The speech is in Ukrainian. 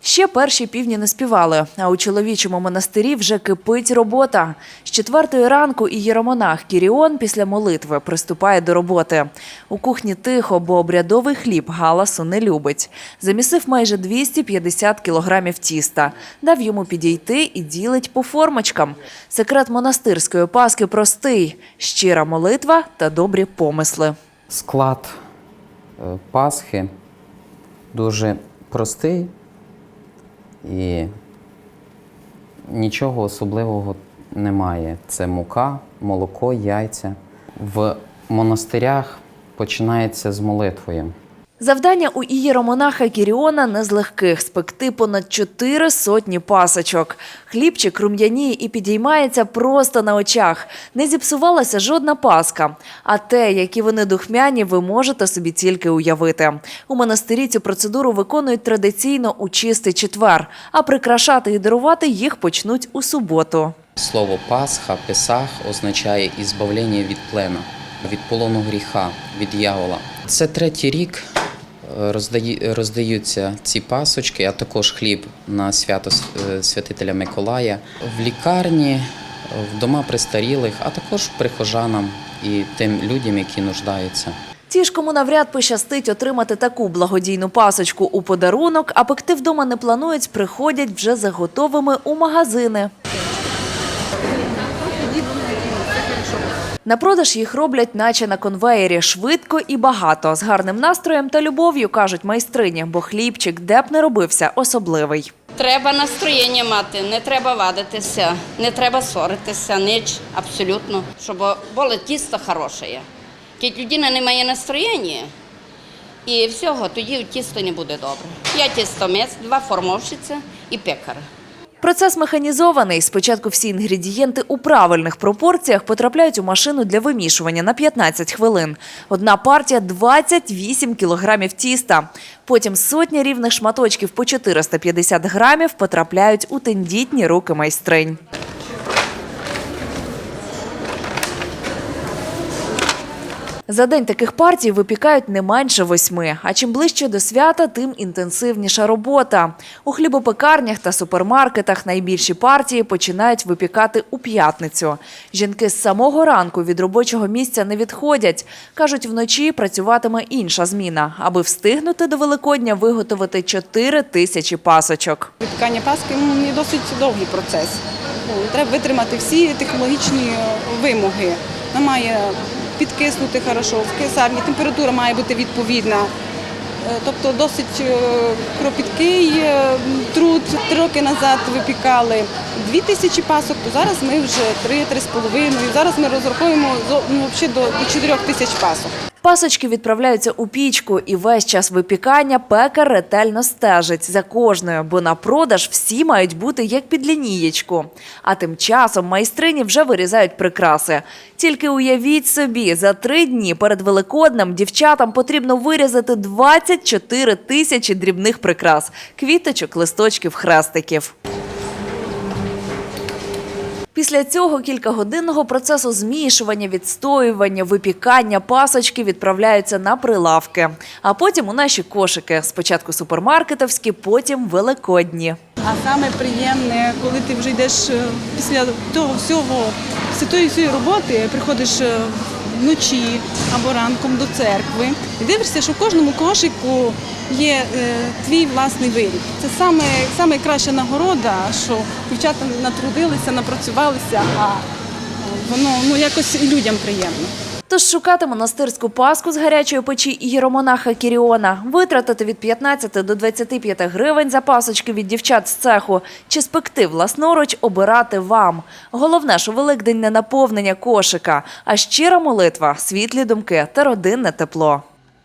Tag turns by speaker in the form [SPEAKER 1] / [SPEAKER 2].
[SPEAKER 1] Ще перші півні не співали, а у чоловічому монастирі вже кипить робота. З четвертої ранку і єромонах Кіріон після молитви приступає до роботи. У кухні тихо, бо обрядовий хліб галасу не любить. Замісив майже 250 кілограмів тіста. Дав йому підійти і ділить по формочкам. Секрет монастирської паски простий: щира молитва та добрі помисли.
[SPEAKER 2] Склад е, Пасхи дуже простий і нічого особливого немає. Це мука, молоко, яйця. В монастирях починається з молитвою.
[SPEAKER 1] Завдання у ієромонаха Кіріона не з легких спекти понад чотири сотні пасочок. Хлібчик рум'яніє і підіймається просто на очах. Не зіпсувалася жодна паска. А те, які вони духмяні, ви можете собі тільки уявити. У монастирі цю процедуру виконують традиційно у чистий четвер, а прикрашати і дарувати їх почнуть у суботу.
[SPEAKER 2] Слово Пасха, Песах означає ізбавлення від плена, від полону гріха, від дьявола. Це третій рік роздаються ці пасочки, а також хліб на свято е, святителя Миколая в лікарні, в дома престарілих, а також прихожанам і тим людям, які нуждаються.
[SPEAKER 1] Ті ж, кому навряд пощастить отримати таку благодійну пасочку у подарунок, а пекти вдома не планують, приходять вже за готовими у магазини. На продаж їх роблять, наче на конвеєрі, швидко і багато, з гарним настроєм та любов'ю, кажуть майстрині, бо хлібчик, де б не робився, особливий.
[SPEAKER 3] Треба настроєння мати, не треба вадитися, не треба ссоритися, ніч абсолютно, щоб було тісто хороше. Тільки людина не має настроєння, і всього, тоді тісто не буде добре. Я тістомець, два формовщиця і пекар.
[SPEAKER 1] Процес механізований. Спочатку всі інгредієнти у правильних пропорціях потрапляють у машину для вимішування на 15 хвилин. Одна партія – 28 кілограмів тіста. Потім сотня рівних шматочків по 450 грамів потрапляють у тендітні руки майстринь. За день таких партій випікають не менше восьми. А чим ближче до свята, тим інтенсивніша робота. У хлібопекарнях та супермаркетах найбільші партії починають випікати у п'ятницю. Жінки з самого ранку від робочого місця не відходять. Кажуть, вночі працюватиме інша зміна, аби встигнути до Великодня виготовити 4 тисячі пасочок.
[SPEAKER 4] Випікання паски ну, не досить довгий процес. Ну, Треба витримати всі технологічні вимоги. Вона підкиснути хорошо, в кисарні, температура має бути відповідна. Е, Тобто досить е, кропіткий е, труд. Три роки назад випікали дві тисячі пасок, то зараз ми вже три-три з половиною. Зараз ми розраховуємо ну, до чотирьох тисяч пасок.
[SPEAKER 1] Пасочки відправляються у пічку, і весь час випікання пекар ретельно стежить за кожною, бо на продаж всі мають бути як під лінієчку. А тим часом майстрині вже вирізають прикраси. Тільки уявіть собі, за три дні перед Великоднем дівчатам потрібно вирізати 24 тисячі дрібних прикрас – квіточок, листочків, хрестиків. Після цього кількагодинного процесу змішування, відстоювання, випікання пасочки відправляються на прилавки, а потім у наші кошики. Спочатку супермаркетовські, потім великодні.
[SPEAKER 4] А саме приємне, коли ти вже йдеш е, після того всього, після тої всієї роботи, приходиш е, вночі або ранком до церкви і дивишся, що в кожному кошику є е, твій власний виріб. Це саме, саме краща нагорода, що дівчата натрудилися, напрацювалися, а воно ну, якось людям приємно.
[SPEAKER 1] Тож шукати монастирську паску з гарячої печі єромонаха Кіріона, витратити від 15 до 25 гривень за пасочки від дівчат з цеху чи спекти власноруч обирати вам. Головне, що Великдень не наповнення кошика, а щира молитва, світлі думки та родинне тепло.